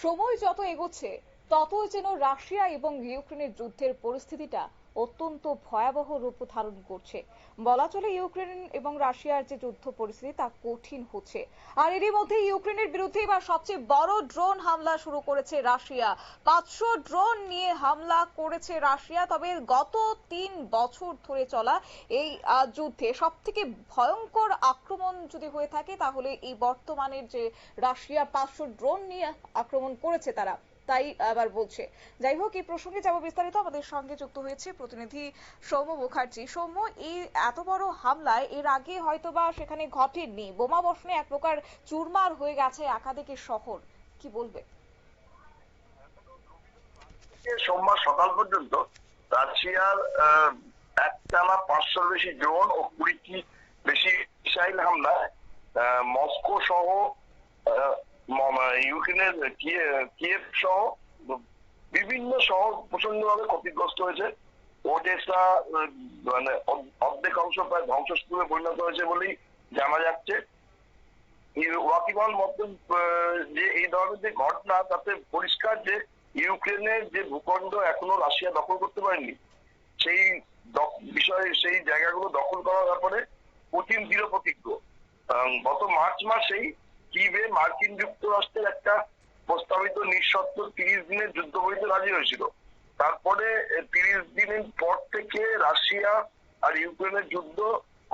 সময় যত এগোচ্ছে ততই যেন রাশিয়া এবং ইউক্রেনের যুদ্ধের পরিস্থিতিটা অত্যন্ত ভয়াবহ রূপ ধারণ করছে। বলা চলে ইউক্রেন এবং রাশিয়ার যে যুদ্ধ পরিস্থিতি, তা কঠিন হচ্ছে। আর এরই মধ্যে ইউক্রেনের বিরুদ্ধে এবার সবচেয়ে বড় ড্রোন হামলা শুরু করেছে রাশিয়া। পাঁচশো ড্রোন নিয়ে হামলা করেছে রাশিয়া, তবে গত তিন বছর ধরে চলা এই যুদ্ধে সব থেকে ভয়ঙ্কর আক্রমণ যদি হয়ে থাকে, তাহলে এই বর্তমানের যে রাশিয়া পাঁচশো ড্রোন নিয়ে আক্রমণ করেছে তারা। তাই আবার বলছে। যাই হোক এই প্রসঙ্গে যাব বিস্তারিত। আমাদের সঙ্গে যুক্ত হয়েছে প্রতিনিধি সৌম্য মুখার্জি। সৌম্য, এই এত বড় হামলায় এর আগে হয়তোবা সেখানে ঘটেনি। বোমা বর্ষণে এক প্রকার চুরমার হয়ে গেছে একাধিক শহর। কি বলবে? সোমবার সকাল পর্যন্ত রাশিয়ার একটানা পাঁচশোর বেশি ড্রোন ও কুড়িটি বেশি মিসাইল হামলায় মস্কো সহ ইউক্রেনের কিয়েভ সহ বিভিন্ন শহর প্রচন্ডভাবে ক্ষতিগ্রস্ত হয়েছে। ওডেসা মানে অর্ধেক অংশ প্রায় ধ্বংসস্তূপে পরিণত হয়েছে বলেই জানা যাচ্ছে। ওয়াকিবহাল মতে যে এই ধরনের যে ঘটনা, তাতে পরিষ্কার যে ইউক্রেনের যে ভূখণ্ড এখনও রাশিয়া দখল করতে পারেনি, সেই বিষয়ে সেই জায়গাগুলো দখল করার ব্যাপারে পুতিন দৃঢ় প্রতিজ্ঞ। গত মার্চ মাসেই কিবে মার্কিন যুক্তরাষ্ট্রের একটা প্রস্তাবিত নিঃশর্ত তিরিশ দিনের যুদ্ধ বইতে রাজি হয়েছিল? তারপরে তিরিশ দিনের পর থেকে রাশিয়া আর ইউক্রেনের যুদ্ধ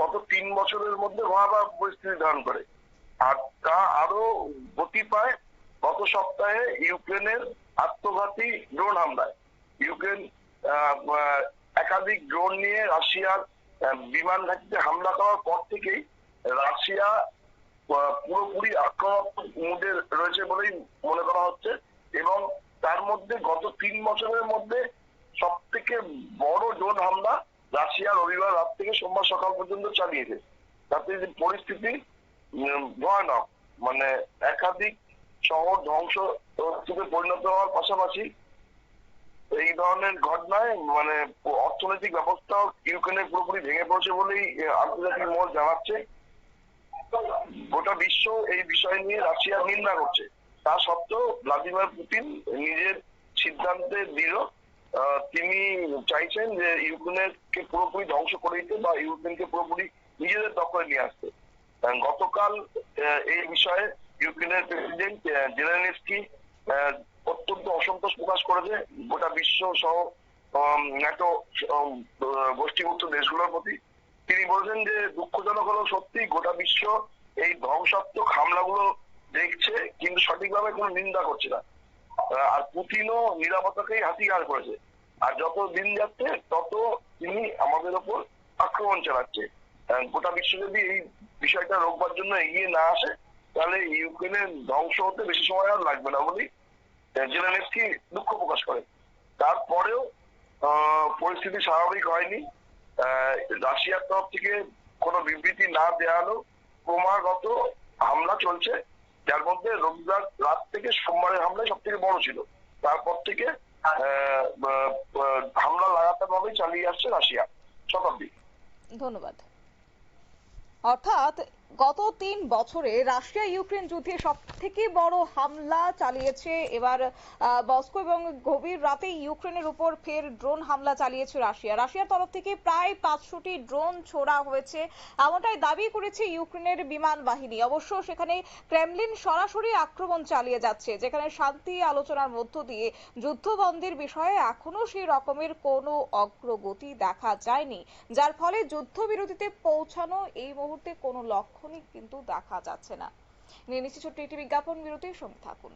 গত তিন বছরের মধ্যে ভয়াবহ পরিস্থিতি ধারণ করে। আর তা আরও গতি পায় গত সপ্তাহে ইউক্রেনের আত্মঘাতী ড্রোন হামলায়। ইউক্রেন একাধিক ড্রোন নিয়ে রাশিয়ার বিমান ঘাঁটিতে হামলা করার পর থেকেই রাশিয়া পুরোপুরি আক্রমণ মুডে রয়েছে বলেই মনে করা হচ্ছে এবং তার মধ্যে গত তিন বছরের মধ্যে সব থেকে বড় ড্রোন হামলা রাশিয়া রবিবার রাত থেকে সোমবার সকাল পর্যন্ত চালিয়েছে। তাতে যে পরিস্থিতি ভয়ানক। মানে একাধিক শহর ধ্বংস স্তূপে পরিণত হওয়ার পাশাপাশি এই ধরনের ঘটনায় মানে অর্থনৈতিক ব্যবস্থা ইউক্রেনে পুরোপুরি ভেঙে পড়েছে বলেই আন্তর্জাতিক মহল জানাচ্ছে। গোটা বিশ্ব এই বিষয় নিয়ে রাশিয়ার নিন্দা করছে। তা সত্ত্বেও ভ্লাদিমির পুতিন নিজের সিদ্ধান্তে দৃঢ়। তিনি চাইছেন যে ইউক্রেনকে পুরোপুরি ধ্বংস করে দিতে বা ইউক্রেনকে পুরোপুরি নিজেদের দখলে নিয়ে আসতে। গতকাল এই বিষয়ে ইউক্রেনের প্রেসিডেন্ট জেলেনস্কি অত্যন্ত অসন্তোষ প্রকাশ করেছে। গোটা বিশ্ব সহ ন্যাটো গোষ্ঠীভুক্ত দেশগুলোর প্রতি তিনি বলেছেন যে দুঃখজনক হলো সত্যি গোটা বিশ্ব এই ধ্বংসাত্মক হামলাগুলো দেখছে, কিন্তু সঠিকভাবে কোনো নিন্দা করছে না। আর পুতিনও নিরাপত্তাকেই হাতিয়ার করেছে। আর যত দিন যাচ্ছে, তত তিনি আমাদের ওপর আক্রমণ চালাচ্ছে। গোটা বিশ্ব যদি এই বিষয়টা রোকবার জন্য এগিয়ে না আসে, তাহলে ইউক্রেনের ধ্বংস হতে বেশি সময় আর লাগবে না বলেই জেলেনস্কি দুঃখ প্রকাশ করে তারপরেও পরিস্থিতি স্বাভাবিক হয়নি। রাশিয়ার তরফ থেকে কোনো বিবৃতি না দেওয়ালো, ক্রমাগত হামলা চলছে, যার মধ্যে রবিবার রাত থেকে সোমবারের হামলা সব থেকে বড় ছিল। তারপর থেকে হামলা লাগাতার ভাবেই চালিয়ে আসছে রাশিয়া শতাব্দী। ধন্যবাদ। অর্থাৎ গত তিন বছরে রাশিয়া ইউক্রেন যুদ্ধে সব থেকে বড় হামলা চালিয়েছে। এবার মস্কো এবং গভীর রাতে ইউক্রেনের উপর ফের ড্রোন হামলা চালিয়েছে রাশিয়া। রাশিয়ার তরফ থেকে প্রায় পাঁচশোটি ড্রোন ছোড়া হয়েছে। এমনটাই দাবি করেছে ইউক্রেনের বিমান বাহিনী। অবশ্য সেখানে ক্রেমলিন সরাসরি আক্রমণ চালিয়ে যাচ্ছে, যেখানে শান্তি আলোচনার মধ্য দিয়ে যুদ্ধবন্দির বিষয়ে এখনও সেই রকমের কোনো অগ্রগতি দেখা যায়নি। যার ফলে যুদ্ধবিরতিতে পৌঁছানো এই মুহূর্তে কোনো লক্ষণই কিন্তু দেখা যাচ্ছে না। নিয়ে নিচ্ছি ছোট্ট একটি বিজ্ঞাপন বিরতির সঙ্গে থাকুন।